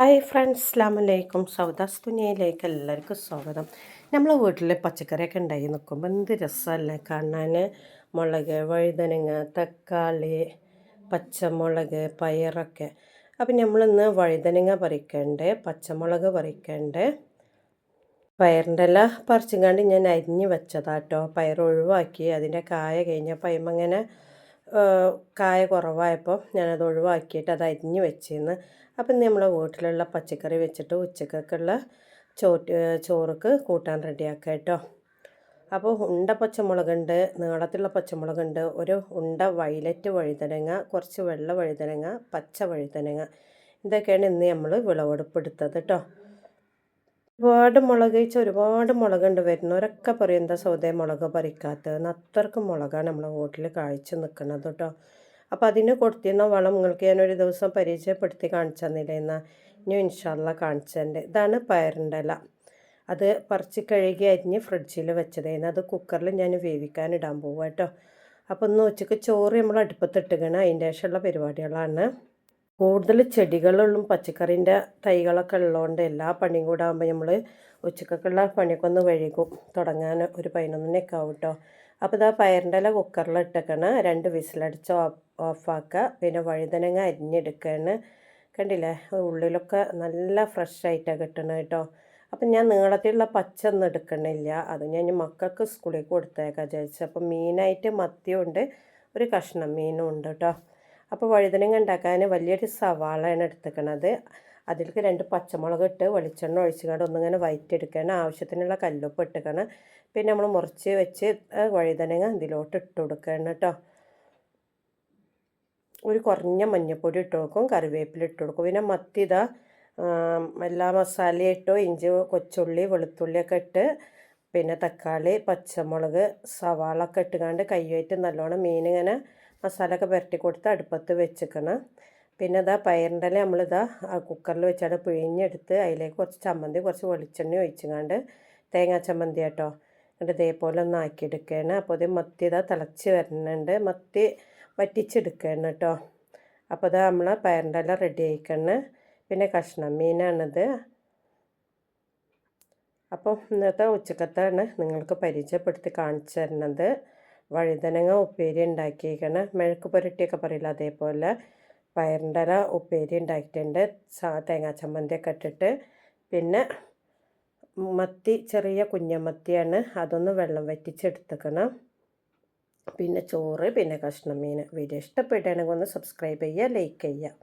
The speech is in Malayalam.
ഹായ് ഫ്രണ്ട്സ് അസ്ലാമലൈക്കും സൗദാസ് തുനിയയിലേക്ക് എല്ലാവർക്കും സ്വാഗതം. നമ്മളെ വീട്ടിൽ പച്ചക്കറിയൊക്കെ ഉണ്ടായി നിൽക്കുമ്പോൾ എന്ത് രസമല്ലേ കാണാൻ മുളക് വഴുതനങ്ങ തക്കാളി പച്ചമുളക് പയറൊക്കെ. അപ്പം നമ്മളിന്ന് വഴുതനങ്ങ പറിക്കണ്ട് പച്ചമുളക് പറിക്കണ്ട്. പയറിന്റെ എല്ലാം പറിച്ചും കണ്ട് ഞാൻ അരിഞ്ഞ് വെച്ചതാട്ടോ. പയർ ഒഴിവാക്കി അതിന്റെ കായ കഴിഞ്ഞപ്പോൾ അതിമങ്ങനെ കായ കുറവായപ്പോൾ ഞാനത് ഒഴിവാക്കിയിട്ട് അത് അരിഞ്ഞ് വെച്ചിരുന്നു അപ്പം ഇന്ന് നമ്മളെ വീട്ടിലുള്ള പച്ചക്കറി വെച്ചിട്ട് ഉച്ചക്കൊക്കെയുള്ള ചോറ്റ് ചോറുക്ക് കൂട്ടാൻ റെഡിയാക്കുക കേട്ടോ. അപ്പോൾ ഉണ്ട പച്ചമുളകുണ്ട് നീളത്തിലുള്ള പച്ചമുളകുണ്ട് ഒരു ഉണ്ട വയലറ്റ് വഴുതനങ്ങ കുറച്ച് വെള്ള വഴുതനങ്ങ പച്ച വഴുതനങ്ങ. ഇതൊക്കെയാണ് ഇന്ന് നമ്മൾ വിളവെടുപ്പെടുത്തത് കേട്ടോ. ഒരുപാട് മുളക് വെച്ചാൽ ഒരുപാട് മുളകുണ്ട് വരുന്നവരൊക്കെ പറയും എന്താ സൗദേ മുളക് പറിക്കാത്ത അത്രക്കും മുളകാണ് നമ്മളെ വീട്ടിൽ കാഴ്ച നിൽക്കുന്നത് കേട്ടോ അപ്പോൾ അതിന് കൊടുത്തിരുന്ന വളം നിങ്ങൾക്ക് ഒരു ദിവസം പരിചയപ്പെടുത്തി കാണിച്ചു തന്നില്ല? എന്നാൽ ഇനി ഇൻഷാല്ല കാണിച്ചതിന്റെ ഇതാണ് പയറിന്റെ ഇല അത് പറിച്ച് കഴുകി അരിഞ്ഞ് ഫ്രിഡ്ജിൽ വെച്ചതേന്ന് അത് കുക്കറിൽ ഞാൻ വേവിക്കാൻ ഇടാൻ പോവാട്ടോ കേട്ടോ അപ്പോൾ ഒന്ന് ഉച്ചയ്ക്ക് ചോറ് നമ്മൾ അടുപ്പത്തിട്ടുകയാണ് അതിന്റെ ശേഷമുള്ള പരിപാടികളാണ്. കൂടുതൽ ചെടികളുള്ളും പച്ചക്കറീന്റെ തൈകളൊക്കെ ഉള്ളതുകൊണ്ട് എല്ലാ പണിയും കൂടെ ആകുമ്പോൾ നമ്മൾ ഉച്ചക്കൊക്കെയുള്ള പണിയൊക്കെ ഒന്ന് വഴുകും തുടങ്ങാൻ ഒരു പതിനൊന്നിനൊക്കെ ആവും കേട്ടോ അപ്പോൾ ഇതാ പയറിന്റെ ഇല കുക്കറിൽ ഇട്ടേക്കണ. രണ്ട് വിസിലടിച്ച് ഓഫാക്കുക പിന്നെ വഴുതനങ്ങ അരിഞ്ഞെടുക്കുകയാണ് കണ്ടില്ലേ? ഉള്ളിലൊക്കെ നല്ല ഫ്രഷ് ആയിട്ടാണ് കിട്ടണം കേട്ടോ അപ്പം ഞാൻ നീളത്തിലുള്ള പച്ച ഒന്നും എടുക്കണില്ല. അത് ഞാൻ മക്കൾക്ക് സ്കൂളിൽ കൊടുത്തേക്കാം വിചാരിച്ചു. അപ്പം മീനായിട്ട് മത്തിയുണ്ട്. ഒരു കഷ്ണം മീനും ഉണ്ട് കേട്ടോ അപ്പോൾ വഴുതനങ്ങ ഉണ്ടാക്കാൻ വലിയൊരു സവാളയാണ് എടുത്തേക്കണത്. അതിലേക്ക് രണ്ട് പച്ചമുളക് ഇട്ട് വെളിച്ചെണ്ണ ഒഴിച്ചുകൊണ്ട് ഒന്നിങ്ങനെ വയറ്റെടുക്കണം ആവശ്യത്തിനുള്ള കല്ലുപ്പ് ഇട്ടുക്കണം. പിന്നെ നമ്മൾ മുറിച്ച് വെച്ച് വഴുതനങ്ങ ഇതിലോട്ട് ഇട്ട് കൊടുക്കണം കേട്ടോ. ഒരു കുറഞ്ഞ മഞ്ഞൾപ്പൊടി ഇട്ട് കൊടുക്കും കറിവേപ്പില ഇട്ട് കൊടുക്കും. പിന്നെ മത്തി ഇതാ എല്ലാ മസാലയും ഇട്ടോ ഇഞ്ചി കൊച്ചുള്ളി വെളുത്തുള്ളിയൊക്കെ ഇട്ട് പിന്നെ തക്കാളി പച്ചമുളക് സവാള ഒക്കെ ഇട്ടുകൊണ്ട് കയ്യുമായിട്ട് നല്ലോണം മീനിങ്ങനെ മസാല ഒക്കെ പുരട്ടി കൊടുത്ത് അടുപ്പത്ത് വെച്ചിക്കണം. പിന്നെ ഇതാ പയറിന്റെ നമ്മളിതാ കുക്കറിൽ വെച്ചാണ് പിഴിഞ്ഞെടുത്ത് അതിലേക്ക് കുറച്ച് ചമ്മന്തി കുറച്ച് വെളിച്ചെണ്ണ ഒഴിച്ചുകൊണ്ട് തേങ്ങാ ചമ്മന്തി കേട്ടോ എന്നിട്ട് ഇതേപോലെ ഒന്ന് ആക്കിയെടുക്കുകയാണ്. അപ്പോൾ ഇത് മത്തി ഇതാ തിളച്ച് വരുന്നുണ്ട് മത്തി വറ്റിച്ചെടുക്കുകയാണ് കേട്ടോ. അപ്പോൾ ഇതാ നമ്മൾ പയറിന്റെ എല്ലാം റെഡി ആയിക്കണ്. പിന്നെ കഷ്ണം മീനാണിത്. അപ്പോൾ ഇന്നത്തെ ഉച്ചക്കത്താണ് നിങ്ങൾക്ക് പരിചയപ്പെടുത്തി കാണിച്ചു തരുന്നത്. വഴുതനങ്ങ ഉപ്പേരി ഉണ്ടാക്കിയിരിക്കണം മെഴുക്ക് പുരട്ടിയൊക്കെ പറയില്ല അതേപോലെ. പയറിന്റെ ഉപ്പേരി ഉണ്ടാക്കിയിട്ടുണ്ട്. തേങ്ങാ ചമ്മന്തിയൊക്കെ ഇട്ടിട്ട്. പിന്നെ മത്തി ചെറിയ കുഞ്ഞമത്തിയാണ്. അതൊന്ന് വെള്ളം വറ്റിച്ചെടുത്തേക്കണം. പിന്നെ ചോറ് പിന്നെ കഷ്ണം മീൻ വീഡിയോ ഇഷ്ടപ്പെടുകയാണെങ്കിൽ ഒന്ന് സബ്സ്ക്രൈബ് ചെയ്യുക ലൈക്ക് ചെയ്യുക.